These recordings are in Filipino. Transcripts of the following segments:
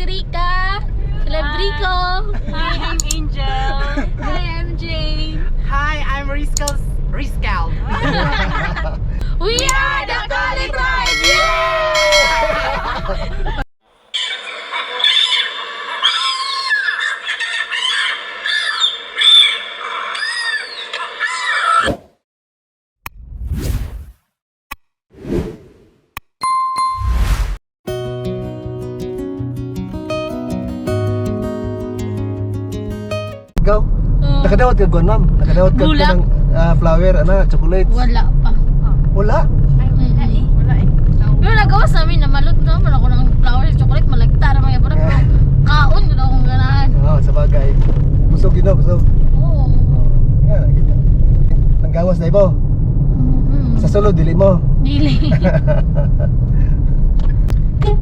si Rika. Celebrico. Hi, I'm Angel. Hi, I'm Jane. Hi, I'm Riscal. Riscal. We are Nakadawat ka gwan, ma'am? Nakadawat ka, Bulak. ka ng ah, flower, ana, chocolates? wala pa. Wala? Mm-mm. Wala eh. Pero nagawas namin na malot naman ako ng flowers, chocolate, malagtar mga pero kaon ko na akong ganahan. Oo, sa bagay. Busog yun, no? busog. Oo. Yan, nakita. Nanggawas na ibo. Mm-mm. Sa sulod, dili mo. Dili.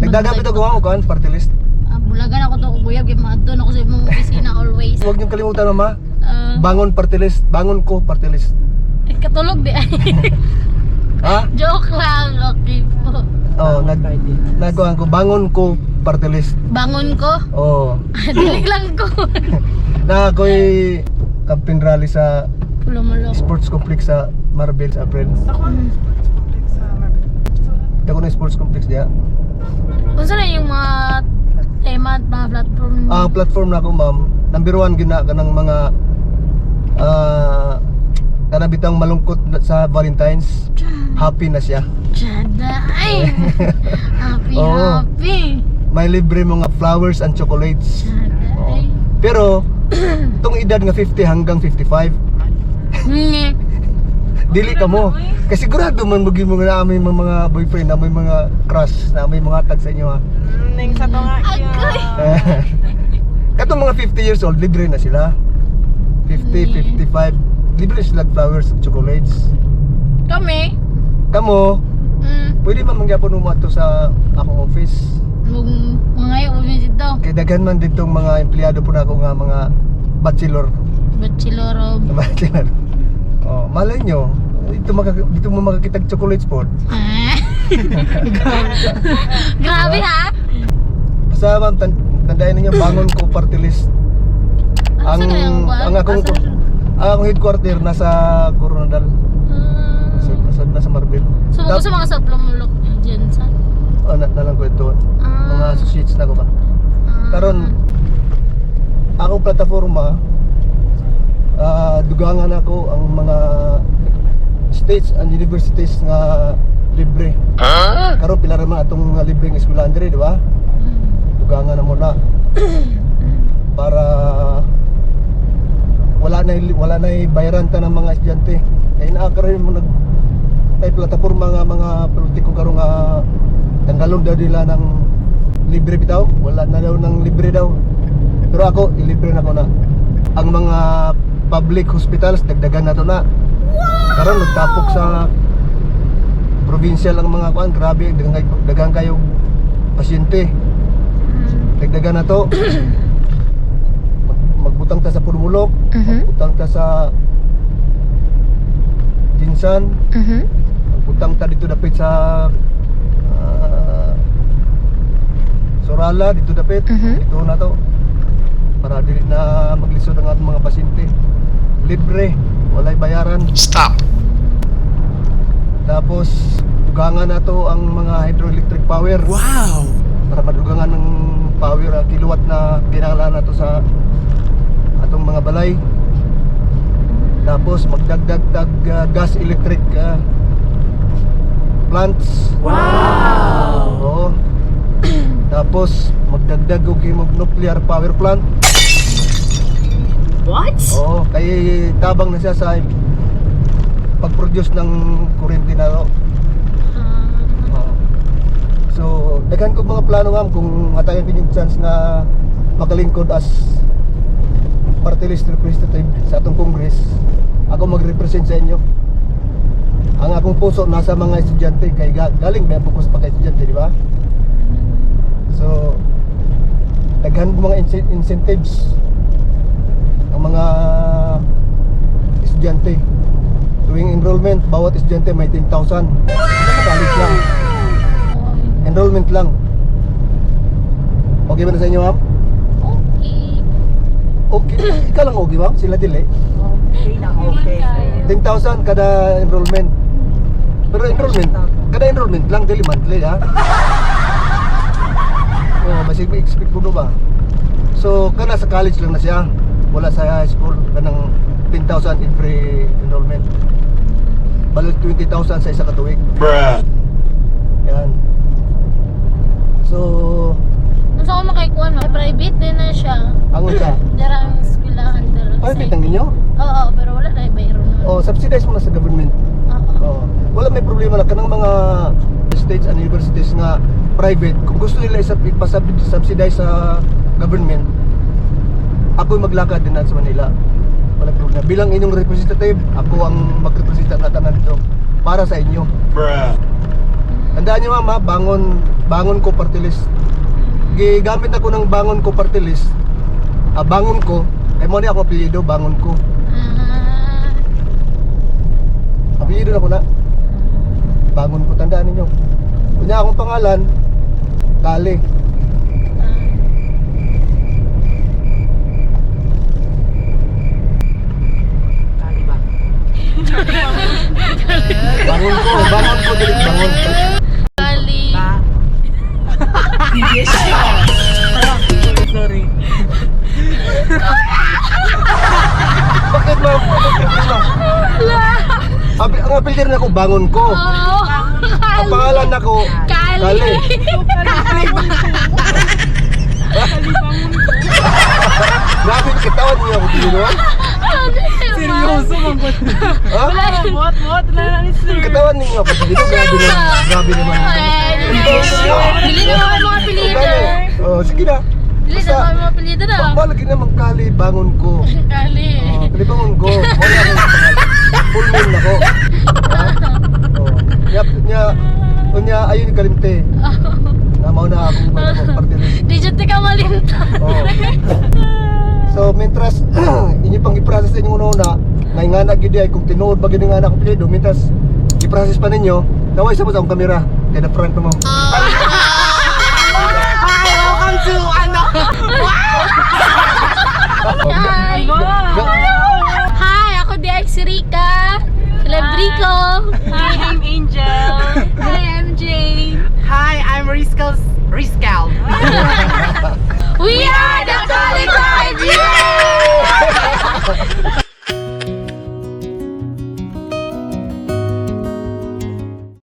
Nagdagan ito gawa mo, kan? Party list. Ah, bulagan ako to kuya, kaya doon ako sa imong opisina always. Huwag niyong kalimutan, mama. Ah, Bangon party list. Bangon ko party list. eh, katulog di ay. Ha? Joke lang, okay po. Oo, nag, nagawa ko. Bangon ko party list. Bangon ko, Oo. dilig lang ko. Na ako'y camping rally sa Pulumulok. sports complex sa Marbel sa April. Ako ang sa Marvel. Dako na sports complex diya. Kung saan na yung mga tema at mga platform? Ang platform na ako, ma'am, number one gina ka ng mga ah kanang bitang malungkot sa Valentine's. Happy na siya. Tiyada, ay! happy, Oo. happy! May libre mga flowers and chocolates. Tiyada, ay. Pero tong edad nga 50 hanggang 55, Nge. dili ka mo. Kasi sigurado man mugi mo nga na may mga boyfriend, na may mga crush, na may mga tag sa inyo ha. Mm, Ning sa to nga. Agoy. yeah. Katong mga 50 years old, libre na sila. 50, 55, libre sila flowers at chocolates. Kami, Kamo, mm, pwede man mangyapon mo ato sa akong office. mung mga yung dito, Kay daghan man ditong mga empleyado po na ako nga mga bachelor. bachelor of... Bachelor. Oh, malay nyo, dito, maka, dito mo makakitag chocolates po. Ah. Grabe ha? Basta ma'am, tan tandaan ninyo, bangon ko party list. Ano ba? ang akong, ang akong headquarter nasa Coronadal. Nasa, Ah. nasa, nasa Marbel. So, Tap- sa mga sa plumulok dyan sa... Oh, na, nalang ko ito. Mga Ah. associates na ko ba? Ah. Karon akong plataforma ah dugangan ako ang mga states and universities nga libre. Karon pila ra man atong mga libre nga eskwelahan diri, di ba? Mm. Dugangan na mo na para wala na wala na bayaran ta ng mga estudyante. Kay naa karon mo nag tay plataporma nga mga politiko karon nga tanggalon daw nila ng libre bitaw, wala na daw ng libre daw. Pero ako, ilibre na ko na. Ang mga public hospitals, dagdagan na to na. Karon nagtapok sa provincial ang mga kuan, grabe, dagang kayo, dagang kayo pasyente. Mm. Dagdagan na to. Magbutang ta sa Purmulok, Mhm. magbutang ta sa Jinsan, Mhm. magbutang ta dito dapit sa ah, Sorala dito dapit. Mhm. Dito na to. Para dili na maglisod ang ating mga pasyente. Libre, walay bayaran. Stop. Tapos dugangan na to ang mga hydroelectric power. Wow. para madugangan ng power ang kilowatt na kinahanglan nato sa atong mga balay tapos magdagdag tag uh, gas electric uh, plants Wow. oo tapos magdagdag og himog nuclear power plant What? oo kay tabang na siya sa pag-produce ng kuryente na to Ah. Oo. So, daghan ko mga plano nga kung matayan ko yung chance nga makalingkod as party list representative sa atong congress. Ako mag-represent sa inyo. Ang akong puso nasa mga estudyante kay ga- galing may focus pa kay estudyante, di ba? So, daghan mga ince- incentives ang mga estudyante. Tuwing enrollment, bawat estudyante may 10,000. Sa college lang. Enrollment lang. Okay ba na sa inyo, ma'am? Okay. Ikaw lang okay, ma'am? Sila dili? Okay na, okay. 10,000 kada enrollment. Pero enrollment, kada enrollment lang, daily monthly, ha? Oh, masig may expect ko ba? So, kana sa college lang na siya. Wala sa high school, kanang 10,000 every enrollment. Balik 20,000 sa isa ka tuig. Bruh. Yan. So, saan ko makikuha mo, private din na siya. angon siya. Darang Private ang ninyo? Oo, pero wala na bayro na. O, subsidize mo na sa government. Oo. Oo. Wala may problema na kanang mga states and universities nga private kung gusto nila isab ipasubsidize sa government ako maglakad din na sa Manila wala problema bilang inyong representative ako ang magrepresenta na tanan dito para sa inyo Bruh. tandaan niyo mama bangon bangon ko party list gigamit ako ng bangon ko party list ah, bangon ko ay mo ni ako apelyido bangon ko Ah. apelyido na ko na bangon ko tandaan ninyo kunya akong pangalan Kali Kali ba? bangon ko bangon ko dili bangon Kali. Na ko bangon ko Oo. ang pangalan ako Kali. Kali Grabe, kitawan niyo ako ha? Seryoso man po. Ha? What? Wala na ni sir. Kitawan ninyo ako dito. Grabe naman. Grabe naman. Ay, Dili na mga mga pilido. Oh, sige na. Dili na mga mga pilido na. Pagbalagi naman kali, bangon ko. Kali. Oh, kali bangon ko. Wala akong. Full moon ako. Ha? Oh. Nya, nya, nya, ayun kalimte. Na mao na akong ano, party list. Di ka malimta. Oh. So, mentras inyo pang i-process ninyo una-una, nga nga na gid ay kung tinuod ba gid nga na kompleto, mentras i-process pa ninyo, naway sa mo sa akong kamera, kay na prank mo. Hi, welcome to ano? Ga- Hi, ako